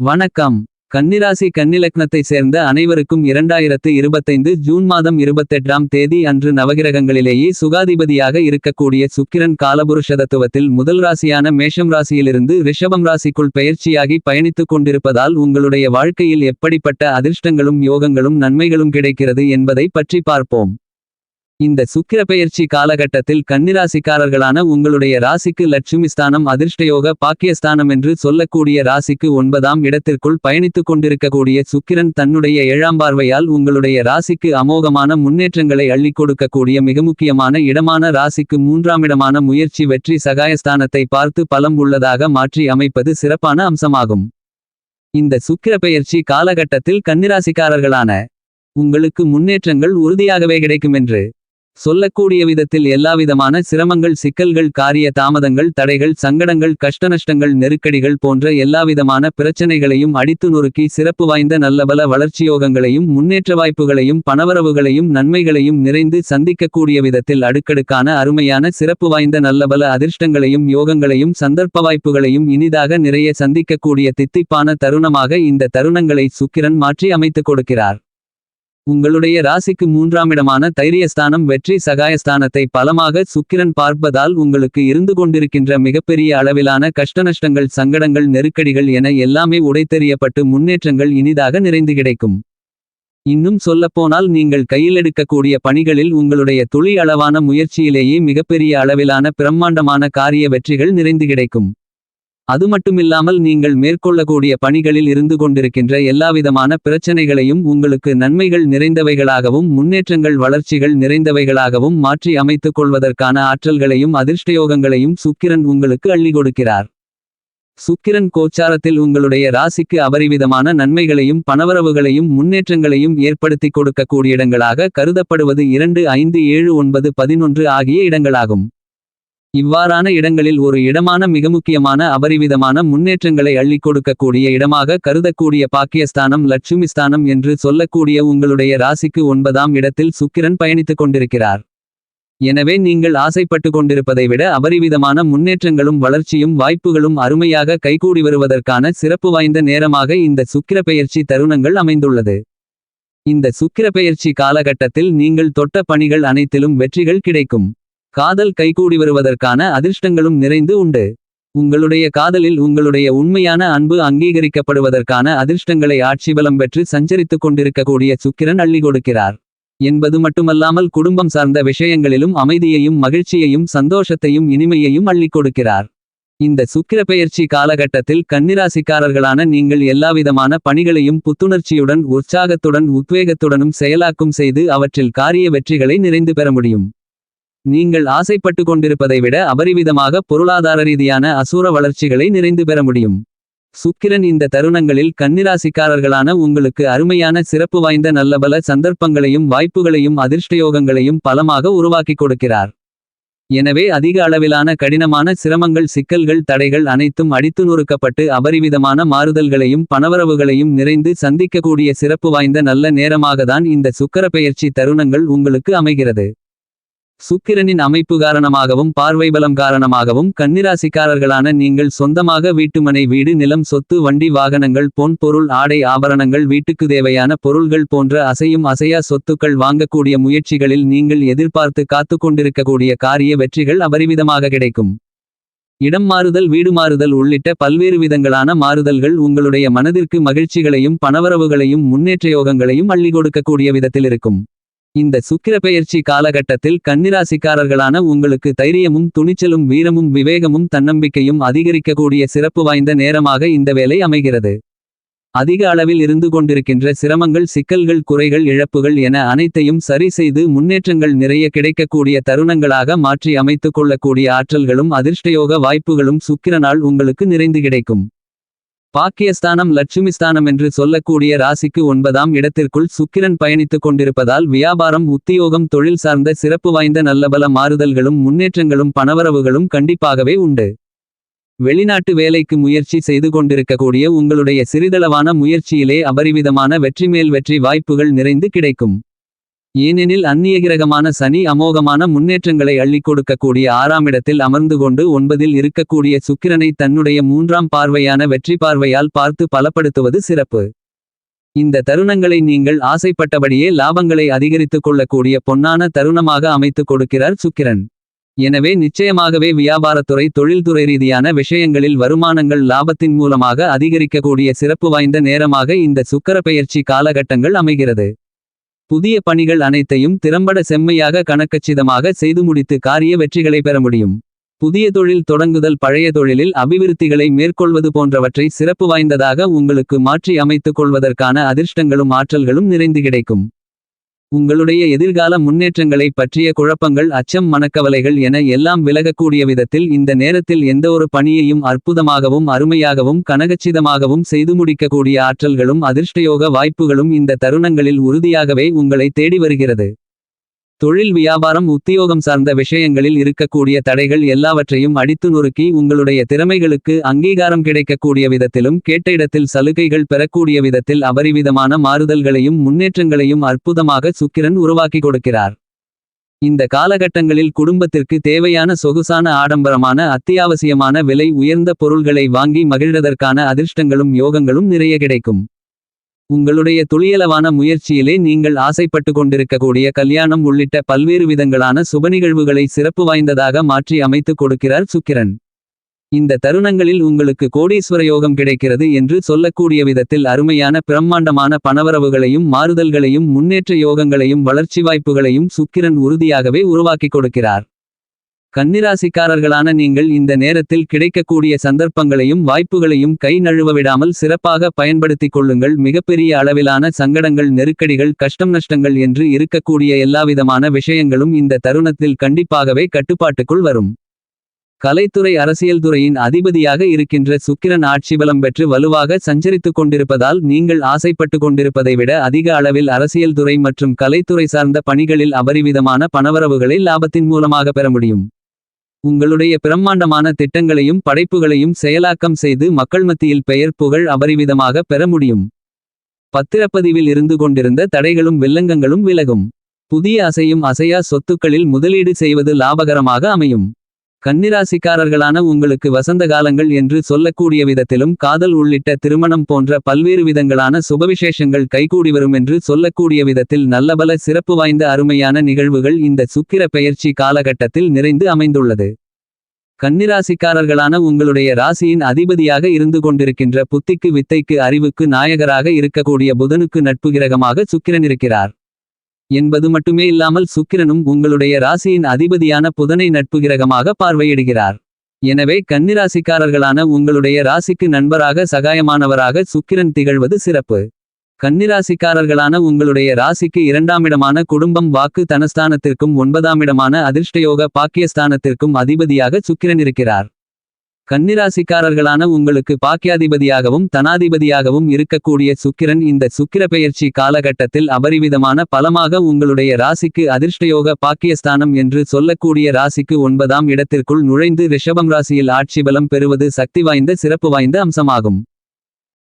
வணக்கம். கன்னிராசி கன்னிலக்னத்தை சேர்ந்த அனைவருக்கும் இரண்டாயிரத்து இருபத்தைந்து ஜூன் மாதம் இருபத்தெட்டாம் தேதி அன்று நவகிரகங்களிலேயே சுகாதிபதியாக இருக்கக்கூடிய சுக்கிரன் காலபுருஷதத்துவத்தில் முதல் ராசியான மேஷம் ராசியிலிருந்து ரிஷபம் ராசிக்குள் பெயர்ச்சியாகி பயணித்துக் கொண்டிருப்பதால் உங்களுடைய வாழ்க்கையில் எப்படிப்பட்ட அதிர்ஷ்டங்களும் யோகங்களும் நன்மைகளும் கிடைக்கிறது என்பதை பற்றி பார்ப்போம். இந்த சுக்கிர பெயர்ச்சி காலகட்டத்தில் கன்னிராசிக்காரர்களான உங்களுடைய ராசிக்கு லட்சுமி ஸ்தானம் அதிர்ஷ்டயோக பாக்கியஸ்தானம் என்று சொல்லக்கூடிய ராசிக்கு ஒன்பதாம் இடத்திற்குள் பயணித்துக் கொண்டிருக்கக்கூடிய சுக்கிரன் தன்னுடைய ஏழாம் பார்வையால் உங்களுடைய ராசிக்கு அமோகமான முன்னேற்றங்களை அள்ளிக் கொடுக்கக்கூடிய மிக முக்கியமான இடமான ராசிக்கு மூன்றாம் இடமான முயற்சி வெற்றி சகாயஸ்தானத்தை பார்த்து பலம் உள்ளதாக மாற்றி அமைப்பது சிறப்பான அம்சமாகும். இந்த சுக்கிர பெயர்ச்சி காலகட்டத்தில் கன்னிராசிக்காரர்களான உங்களுக்கு முன்னேற்றங்கள் உறுதியாகவே கிடைக்குமென்று சொல்லக்கூடிய விதத்தில் எல்லாவிதமான சிரமங்கள் சிக்கல்கள் காரிய தாமதங்கள் தடைகள் சங்கடங்கள் கஷ்டநஷ்டங்கள் நெருக்கடிகள் போன்ற எல்லாவிதமான பிரச்சனைகளையும் அடித்து நொறுக்கி சிறப்பு வாய்ந்த நல்லபல வளர்ச்சியோகங்களையும் முன்னேற்ற வாய்ப்புகளையும் பணவரவுகளையும் நன்மைகளையும் நிறைந்து சந்திக்கக்கூடிய விதத்தில் அடுக்கடுக்கான அருமையான சிறப்பு வாய்ந்த நல்லபல அதிர்ஷ்டங்களையும் யோகங்களையும் சந்தர்ப்ப வாய்ப்புகளையும் இனிதாக நிறைய சந்திக்கக்கூடிய தித்திப்பான தருணமாக இந்த தருணங்களை சுக்கிரன் மாற்றி அமைத்துக் கொடுக்கிறார். உங்களுடைய ராசிக்கு மூன்றாம் இடமான தைரியஸ்தானம் வெற்றி சகாயஸ்தானத்தை பலமாக சுக்கிரன் பார்ப்பதால் உங்களுக்கு இருந்து கொண்டிருக்கின்ற மிகப்பெரிய அளவிலான கஷ்டநஷ்டங்கள் சங்கடங்கள் நெருக்கடிகள் என எல்லாமே உடைத்தெறியப்பட்டு முன்னேற்றங்கள் இனிதாக நிறைந்து கிடைக்கும். இன்னும் சொல்லப்போனால் நீங்கள் கையில் எடுக்கக்கூடிய பணிகளில் உங்களுடைய துளி அளவான முயற்சியிலேயே மிகப்பெரிய அளவிலான பிரம்மாண்டமான காரிய வெற்றிகள் நிறைந்து கிடைக்கும். அது மட்டுமில்லாமல் நீங்கள் மேற்கொள்ளக்கூடிய பணிகளில் இருந்து கொண்டிருக்கின்ற எல்லாவிதமான பிரச்சனைகளையும் உங்களுக்கு நன்மைகள் நிறைந்தவைகளாகவும் முன்னேற்றங்கள் வளர்ச்சிகள் நிறைந்தவைகளாகவும் மாற்றி அமைத்துக் கொள்வதற்கான ஆற்றல்களையும் அதிர்ஷ்டயோகங்களையும் சுக்கிரன் உங்களுக்கு அள்ளி கொடுக்கிறார். சுக்கிரன் கோச்சாரத்தில் உங்களுடைய ராசிக்கு அபரிவிதமான நன்மைகளையும் பணவரவுகளையும் முன்னேற்றங்களையும் ஏற்படுத்திக் கொடுக்கக்கூடிய இடங்களாக கருதப்படுவது இரண்டு ஐந்து ஏழு ஒன்பது பதினொன்று ஆகிய இடங்களாகும். இவ்வாறான இடங்களில் ஒரு இடமான மிக முக்கியமான அபரிவிதமான முன்னேற்றங்களை அள்ளிக் கொடுக்கக்கூடிய இடமாக கருதக்கூடிய பாக்கியஸ்தானம் லட்சுமி ஸ்தானம் என்று சொல்லக்கூடிய உங்களுடைய ராசிக்கு ஒன்பதாம் இடத்தில் சுக்கிரன் பயணித்துக் கொண்டிருக்கிறார். எனவே நீங்கள் ஆசைப்பட்டு கொண்டிருப்பதை விட அபரிவிதமான முன்னேற்றங்களும் வளர்ச்சியும் வாய்ப்புகளும் அருமையாக கைகூடி வருவதற்கான சிறப்பு வாய்ந்த நேரமாக இந்த சுக்கிர பெயர்ச்சி தருணங்கள் அமைந்துள்ளது. இந்த சுக்கிர பெயர்ச்சி காலகட்டத்தில் நீங்கள் தொட்ட பணிகள் அனைத்திலும் வெற்றிகள் கிடைக்கும். காதல் கைகூடி வருவதற்கான அதிர்ஷ்டங்களும் நிறைந்து உண்டு. உங்களுடைய காதலில் உங்களுடைய உண்மையான அன்பு அங்கீகரிக்கப்படுவதற்கான அதிர்ஷ்டங்களை ஆட்சிபலம் பெற்று சஞ்சரித்துக் கொண்டிருக்கக்கூடிய சுக்கிரன் அள்ளி கொடுக்கிறார். என்பது மட்டுமல்லாமல் குடும்பம் சார்ந்த விஷயங்களிலும் அமைதியையும் மகிழ்ச்சியையும் சந்தோஷத்தையும் இனிமையையும் அள்ளி கொடுக்கிறார். இந்த சுக்கிர பெயர்ச்சி காலகட்டத்தில் கன்னிராசிக்காரர்களான நீங்கள் எல்லாவிதமான பணிகளையும் புத்துணர்ச்சியுடன் உற்சாகத்துடன் உத்வேகத்துடனும் செயலாக்கும் செய்து அவற்றில் காரிய வெற்றிகளை நிறைந்து பெற முடியும். நீங்கள் ஆசைப்பட்டு கொண்டிருப்பதை விட அபரிவிதமாக பொருளாதார ரீதியான அசூர வளர்ச்சிகளை நிறைந்து பெற முடியும். சுக்கிரன் இந்த தருணங்களில் கன்னிராசிக்காரர்களான உங்களுக்கு அருமையான சிறப்பு வாய்ந்த நல்லபல சந்தர்ப்பங்களையும் வாய்ப்புகளையும் அதிர்ஷ்டயோகங்களையும் பலமாக உருவாக்கிக் கொடுக்கிறார். எனவே அதிக அளவிலான கடினமான சிரமங்கள் சிக்கல்கள் தடைகள் அனைத்தும் அடித்து நொறுக்கப்பட்டு அபரிவிதமான மாறுதல்களையும் பணவரவுகளையும் நிறைந்து சந்திக்கக்கூடிய சிறப்பு வாய்ந்த நல்ல நேரமாகத்தான் இந்த சுக்கர பெயர்ச்சி தருணங்கள் உங்களுக்கு அமைகிறது. சுக்கிரனின் அமைப்பு காரணமாகவும் பார்வை பலம் காரணமாகவும் கன்னிராசிக்காரர்களான நீங்கள் சொந்தமாக வீட்டுமனை வீடு நிலம் சொத்து வண்டி வாகனங்கள் பொன் பொருள் ஆடை ஆபரணங்கள் வீட்டுக்கு தேவையான பொருள்கள் போன்ற அசையும் அசையா சொத்துக்கள் வாங்கக்கூடிய முயற்சிகளில் நீங்கள் எதிர்பார்த்து காத்து கொண்டிருக்கக்கூடிய காரிய வெற்றிகள் அபரிவிதமாக கிடைக்கும். இடம் மாறுதல் வீடு மாறுதல் உள்ளிட்ட பல்வேறு விதங்களான மாறுதல்கள் உங்களுடைய மனதிற்கு மகிழ்ச்சிகளையும் பணவரவுகளையும் முன்னேற்ற யோகங்களையும் அள்ளி கொடுக்கக்கூடிய விதத்தில் இருக்கும். இந்த சுக்கிர பெயர்ச்சி காலகட்டத்தில் கன்னிராசிக்காரர்களான உங்களுக்கு தைரியமும் துணிச்சலும் வீரமும் விவேகமும் தன்னம்பிக்கையும் அதிகரிக்கக்கூடிய சிறப்பு வாய்ந்த நேரமாக இந்த வேலை அமைகிறது. அதிக அளவில் இருந்து கொண்டிருக்கின்ற சிரமங்கள் சிக்கல்கள் குறைகள் இழப்புகள் என அனைத்தையும் சரி செய்து முன்னேற்றங்கள் நிறைய கிடைக்கக்கூடிய தருணங்களாக மாற்றி அமைத்துக் கொள்ளக்கூடிய ஆற்றல்களும் அதிர்ஷ்டயோக வாய்ப்புகளும் சுக்கிரனால் உங்களுக்கு நிறைந்து கிடைக்கும். பாக்கியஸ்தானம் லட்சுமி ஸ்தானம் என்று சொல்லக்கூடிய ராசிக்கு ஒன்பதாம் இடத்திற்குள் சுக்கிரன் பயணித்துக் கொண்டிருப்பதால் வியாபாரம் உத்தியோகம் தொழில் சார்ந்த சிறப்பு வாய்ந்த நல்லபல மாறுதல்களும் முன்னேற்றங்களும் பணவரவுகளும் கண்டிப்பாகவே உண்டு. வெளிநாட்டு வேலைக்கு முயற்சி செய்து கொண்டிருக்கக்கூடிய உங்களுடைய சிறிதளவான முயற்சியிலே அபரிவிதமான வெற்றிமேல் வெற்றி வாய்ப்புகள் நிறைந்து கிடைக்கும். ஏனெனில் அந்நியகிரகமான சனி அமோகமான முன்னேற்றங்களை அள்ளிக் கொடுக்கக்கூடிய ஆறாமிடத்தில் அமர்ந்து கொண்டு ஒன்பதில் இருக்கக்கூடிய சுக்கிரனை தன்னுடைய மூன்றாம் பார்வையான வெற்றி பார்வையால் பார்த்து பலப்படுத்துவது சிறப்பு. இந்த தருணங்களை நீங்கள் ஆசைப்பட்டபடியே லாபங்களை அதிகரித்துக் கொள்ளக்கூடிய பொன்னான தருணமாக அமைத்துக் கொடுக்கிறார் சுக்கிரன். எனவே நிச்சயமாகவே வியாபாரத்துறை தொழில்துறை ரீதியான விஷயங்களில் வருமானங்கள் லாபத்தின் மூலமாக அதிகரிக்கக்கூடிய சிறப்பு வாய்ந்த நேரமாக இந்த சுக்கர பெயர்ச்சி காலகட்டங்கள் அமைகிறது. புதிய பணிகள் அனைத்தையும் திறம்பட செம்மையாக கணக்கச்சிதமாக செய்து முடித்து காரிய வெற்றிகளை பெற முடியும். புதிய தொழில் தொடங்குதல் பழைய தொழிலில் அபிவிருத்திகளை மேற்கொள்வது போன்றவற்றை சிறப்பு வாய்ந்ததாக உங்களுக்கு மாற்றி அமைத்துக் கொள்வதற்கான அதிர்ஷ்டங்களும் ஆற்றல்களும் நிறைந்து கிடைக்கும். உங்களுடைய எதிர்கால முன்னேற்றங்களை பற்றிய குழப்பங்கள் அச்சம் மனக்கவலைகள் என எல்லாம் விலகக்கூடிய விதத்தில் இந்த நேரத்தில் எந்தவொரு பணியையும் அற்புதமாகவும் அருமையாகவும் கனகச்சிதமாகவும் செய்து முடிக்கக்கூடிய ஆற்றல்களும் அதிர்ஷ்டயோக வாய்ப்புகளும் இந்த தருணங்களில் உறுதியாகவே உங்களை தேடி வருகிறது. தொழில் வியாபாரம் உத்தியோகம் சார்ந்த விஷயங்களில் இருக்கக்கூடிய தடைகள் எல்லாவற்றையும் அடித்து நொறுக்கி உங்களுடைய திறமைகளுக்கு அங்கீகாரம் கிடைக்கக்கூடிய விதத்திலும் கேட்ட இடத்தில் சலுகைகள் பெறக்கூடிய விதத்தில் அபரிவிதமான மாறுதல்களையும் முன்னேற்றங்களையும் அற்புதமாக சுக்கிரன் உருவாக்கி கொடுக்கிறார். இந்த காலகட்டங்களில் குடும்பத்திற்கு தேவையான சொகுசான ஆடம்பரமான அத்தியாவசியமான விலை உயர்ந்த பொருள்களை வாங்கி மகிழ்வதற்கான அதிர்ஷ்டங்களும் யோகங்களும் நிறைய கிடைக்கும். உங்களுடைய துளியளவான முயற்சியிலே நீங்கள் ஆசைப்பட்டு கொண்டிருக்கக்கூடிய கல்யாணம் உள்ளிட்ட பல்வேறு விதங்களான சுபநிகழ்வுகளை சிறப்பு வாய்ந்ததாக மாற்றி அமைத்துக் கொடுக்கிறார் சுக்கிரன். இந்த தருணங்களில் உங்களுக்கு கோடீஸ்வர யோகம் கிடைக்கிறது என்று சொல்லக்கூடிய விதத்தில் அருமையான பிரம்மாண்டமான பணவரவுகளையும் மாறுதல்களையும் முன்னேற்ற யோகங்களையும் வளர்ச்சி வாய்ப்புகளையும் சுக்கிரன் உறுதியாகவே உருவாக்கிக் கொடுக்கிறார். கன்னிராசிக்காரர்களான நீங்கள் இந்த நேரத்தில் கிடைக்கக்கூடிய சந்தர்ப்பங்களையும் வாய்ப்புகளையும் கை நழுவ விடாமல் சிறப்பாக பயன்படுத்திக் கொள்ளுங்கள். மிகப்பெரிய அளவிலான சங்கடங்கள் நெருக்கடிகள் கஷ்டம் நஷ்டங்கள் என்று இருக்கக்கூடிய எல்லாவிதமான விஷயங்களும் இந்த தருணத்தில் கண்டிப்பாகவே கட்டுப்பாட்டுக்குள் வரும். கலைத்துறை அரசியல் துறையின் அதிபதியாக இருக்கின்ற சுக்கிரன் ஆட்சி பலம் பெற்று வலுவாக சஞ்சரித்துக் கொண்டிருப்பதால் நீங்கள் ஆசைப்பட்டு கொண்டிருப்பதை விட அதிக அளவில் அரசியல் துறை மற்றும் கலைத்துறை சார்ந்த பணிகளில் அபரிவிதமான பணவரவுகளை லாபத்தின் மூலமாக பெற முடியும். உங்களுடைய பிரம்மாண்டமான திட்டங்களையும் படைப்புகளையும் செயலாக்கம் செய்து மக்கள் மத்தியில் பெயர் புகழ் அபரிவிதமாக பெற முடியும். பத்திரப்பதிவில் இருந்து கொண்டிருந்த தடைகளும் வில்லங்கங்களும் விலகும். புதிய அசையும் அசையா சொத்துக்களில் முதலீடு செய்வது லாபகரமாக அமையும். கன்னிராசிக்காரர்களான உங்களுக்கு வசந்த காலங்கள் என்று சொல்லக்கூடிய விதத்திலும் காதல் உள்ளிட்ட திருமணம் போன்ற பல்வேறு விதங்களான சுபவிசேஷங்கள் கைகூடி வரும் என்று சொல்லக்கூடிய விதத்தில் நல்லபல சிறப்பு வாய்ந்த அருமையான நிகழ்வுகள் இந்த சுக்கிர பெயர்ச்சி காலகட்டத்தில் நிறைந்து அமைந்துள்ளது. கன்னிராசிக்காரர்களான உங்களுடைய ராசியின் அதிபதியாக இருந்து கொண்டிருக்கின்ற புத்திக்கு வித்தைக்கு அறிவுக்கு நாயகராக இருக்கக்கூடிய புதனுக்கு நட்பு கிரகமாக சுக்கிரன் இருக்கிறார். என்பது மட்டுமே இல்லாமல் சுக்கிரனும் உங்களுடைய ராசியின் அதிபதியான புதனை நட்பு கிரகமாக பார்வையிடுகிறார். எனவே கன்னிராசிக்காரர்களான உங்களுடைய ராசிக்கு நண்பராக சகாயமானவராக சுக்கிரன் திகழ்வது சிறப்பு. கன்னிராசிக்காரர்களான உங்களுடைய ராசிக்கு இரண்டாமிடமான குடும்பம் வாக்கு தனஸ்தானத்திற்கும் ஒன்பதாமிடமான அதிர்ஷ்டயோக பாக்கியஸ்தானத்திற்கும் அதிபதியாக சுக்கிரன் இருக்கிறார். கன்னிராசிக்காரர்களான உங்களுக்கு பாக்கியாதிபதியாகவும் தனாதிபதியாகவும் இருக்கக்கூடிய சுக்கிரன் இந்த சுக்கிர பெயர்ச்சி காலகட்டத்தில் அபரிவிதமான பலமாக உங்களுடைய ராசிக்கு அதிர்ஷ்டயோக பாக்கியஸ்தானம் என்று சொல்லக்கூடிய ராசிக்கு ஒன்பதாம் இடத்திற்குள் நுழைந்து ரிஷபம் ராசியில் ஆட்சி பலம் பெறுவது சக்தி வாய்ந்த சிறப்பு வாய்ந்த அம்சமாகும்.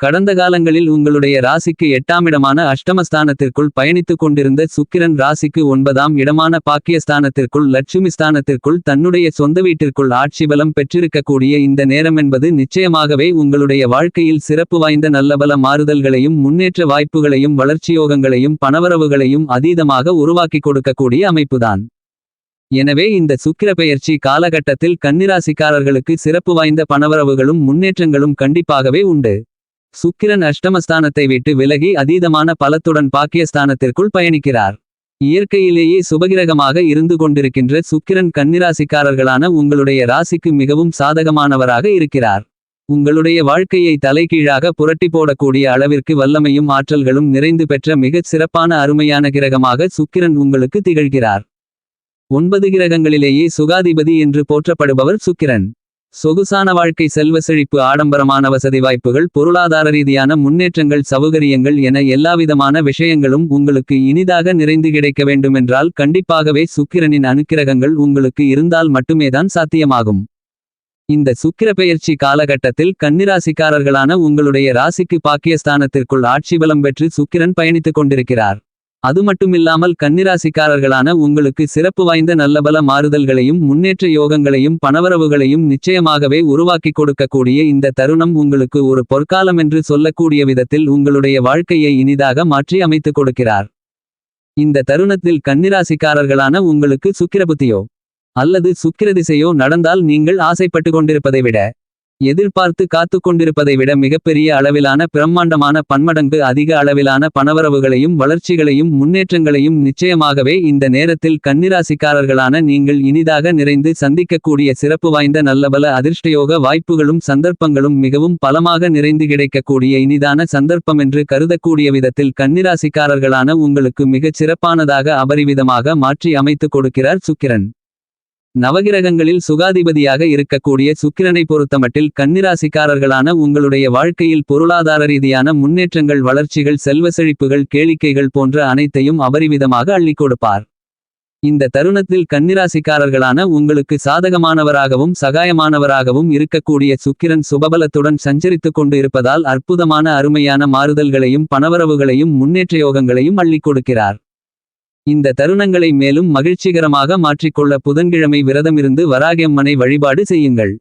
கடந்த காலங்களில் உங்களுடைய ராசிக்கு எட்டாமிடமான அஷ்டமஸ்தானத்திற்குள் பயணித்துக் கொண்டிருந்த சுக்கிரன் ராசிக்கு ஒன்பதாம் இடமான பாக்கியஸ்தானத்திற்குள் லட்சுமி ஸ்தானத்திற்குள் தன்னுடைய சொந்த வீட்டிற்குள் ஆட்சி பலம் பெற்றிருக்கக்கூடிய இந்த நேரம் என்பது நிச்சயமாகவே உங்களுடைய வாழ்க்கையில் சிறப்பு வாய்ந்த நல்லபல மாறுதல்களையும் முன்னேற்ற வாய்ப்புகளையும் வளர்ச்சியோகங்களையும் பணவரவுகளையும் அதீதமாக உருவாக்கிக் கொடுக்கக்கூடிய அமைப்புதான். எனவே இந்த சுக்கிர பெயர்ச்சி காலகட்டத்தில் கன்னிராசிக்காரர்களுக்கு சிறப்பு வாய்ந்த பணவரவுகளும் முன்னேற்றங்களும் கண்டிப்பாகவே உண்டு. சுக்கிரன் அஷ்டமஸ்தானத்தை விட்டு விலகி அதீதமான பலத்துடன் பாக்கியஸ்தானத்திற்குள் பயணிக்கிறார். இயற்கையிலேயே சுபகிரகமாக இருந்து கொண்டிருக்கின்ற சுக்கிரன் கன்னிராசிக்காரர்களான உங்களுடைய ராசிக்கு மிகவும் சாதகமானவராக இருக்கிறார். உங்களுடைய வாழ்க்கையை தலைகீழாக புரட்டி போடக்கூடிய அளவிற்கு வல்லமையும் ஆற்றல்களும் நிறைந்து பெற்ற மிகச் சிறப்பான அருமையான கிரகமாக சுக்கிரன் உங்களுக்கு திகழ்கிறார். ஒன்பது கிரகங்களிலேயே சுகாதிபதி என்று போற்றப்படுபவர் சுக்கிரன். சொகுசான வாழ்க்கை செல்வ செழிப்பு ஆடம்பரமான வசதி வாய்ப்புகள் பொருளாதார ரீதியான முன்னேற்றங்கள் சௌகரியங்கள் என எல்லாவிதமான விஷயங்களும் உங்களுக்கு இனிதாக நிறைந்து கிடைக்க வேண்டுமென்றால் கண்டிப்பாகவே சுக்கிரனின் அனுக்கிரகங்கள் உங்களுக்கு இருந்தால் மட்டுமேதான் சாத்தியமாகும். இந்த சுக்கிர பெயர்ச்சி காலகட்டத்தில் கன்னிராசிக்காரர்களான உங்களுடைய ராசிக்கு பாக்கியஸ்தானத்திற்குள் ஆட்சி பலம் பெற்று சுக்கிரன் பயணித்துக் கொண்டிருக்கிறார். அது மட்டுமில்லாமல் கன்னிராசிக்காரர்களான உங்களுக்கு சிறப்பு வாய்ந்த நல்லபல மாறுதல்களையும் முன்னேற்ற யோகங்களையும் பணவரவுகளையும் நிச்சயமாகவே உருவாக்கி கொடுக்கக்கூடிய இந்த தருணம் உங்களுக்கு ஒரு பொற்காலமென்று சொல்லக்கூடிய விதத்தில் உங்களுடைய வாழ்க்கையை இனிதாக மாற்றி அமைத்துக் கொடுக்கிறார். இந்த தருணத்தில் கன்னிராசிக்காரர்களான உங்களுக்கு சுக்கிரபுத்தியோ அல்லது சுக்கிரதிசையோ நடந்தால் நீங்கள் ஆசைப்பட்டு கொண்டிருப்பதை விட எதிர்பார்த்து காத்துக் கொண்டிருப்பதை விட மிகப்பெரிய அளவிலான பிரம்மாண்டமான பன்மடங்கு அதிக அளவிலான பணவரவுகளையும் வளர்ச்சிகளையும் முன்னேற்றங்களையும் நிச்சயமாகவே இந்த நேரத்தில் கன்னிராசிக்காரர்களான நீங்கள் இனிதாக நிறைந்து சந்திக்கக்கூடிய சிறப்பு வாய்ந்த நல்லபல அதிர்ஷ்டயோக வாய்ப்புகளும் சந்தர்ப்பங்களும் மிகவும் பலமாக நிறைந்து கிடைக்கக்கூடிய இனிதான சந்தர்ப்பம் என்று கருதக்கூடிய விதத்தில் கன்னிராசிக்காரர்களான உங்களுக்கு மிகச் சிறப்பானதாக அபரிவிதமாக மாற்றி அமைத்துக் கொடுக்கிறார் சுக்கிரன். நவகிரகங்களில் சுகாதிபதியாக இருக்கக்கூடிய சுக்கிரனை பொறுத்தமட்டில் கன்னிராசிக்காரர்களான உங்களுடைய வாழ்க்கையில் பொருளாதார ரீதியான முன்னேற்றங்கள் வளர்ச்சிகள் செல்வ செழிப்புகள் கேளிக்கைகள் போன்ற அனைத்தையும் அபரிவிதமாக அள்ளிக் கொடுப்பார். இந்த தருணத்தில் கன்னிராசிக்காரர்களான உங்களுக்கு சாதகமானவராகவும் சகாயமானவராகவும் இருக்கக்கூடிய சுக்கிரன் சுபபலத்துடன் சஞ்சரித்துக் கொண்டு இருப்பதால் அற்புதமான அருமையான மாறுதல்களையும் பணவரவுகளையும் முன்னேற்ற யோகங்களையும் அள்ளிக் கொடுக்கிறார். இந்த தருணங்களை மேலும் மகிழ்ச்சிகரமாக மாற்றிக்கொள்ள புதன்கிழமை விரதமிருந்து வராகியம்மனை வழிபாடு செய்யுங்கள்.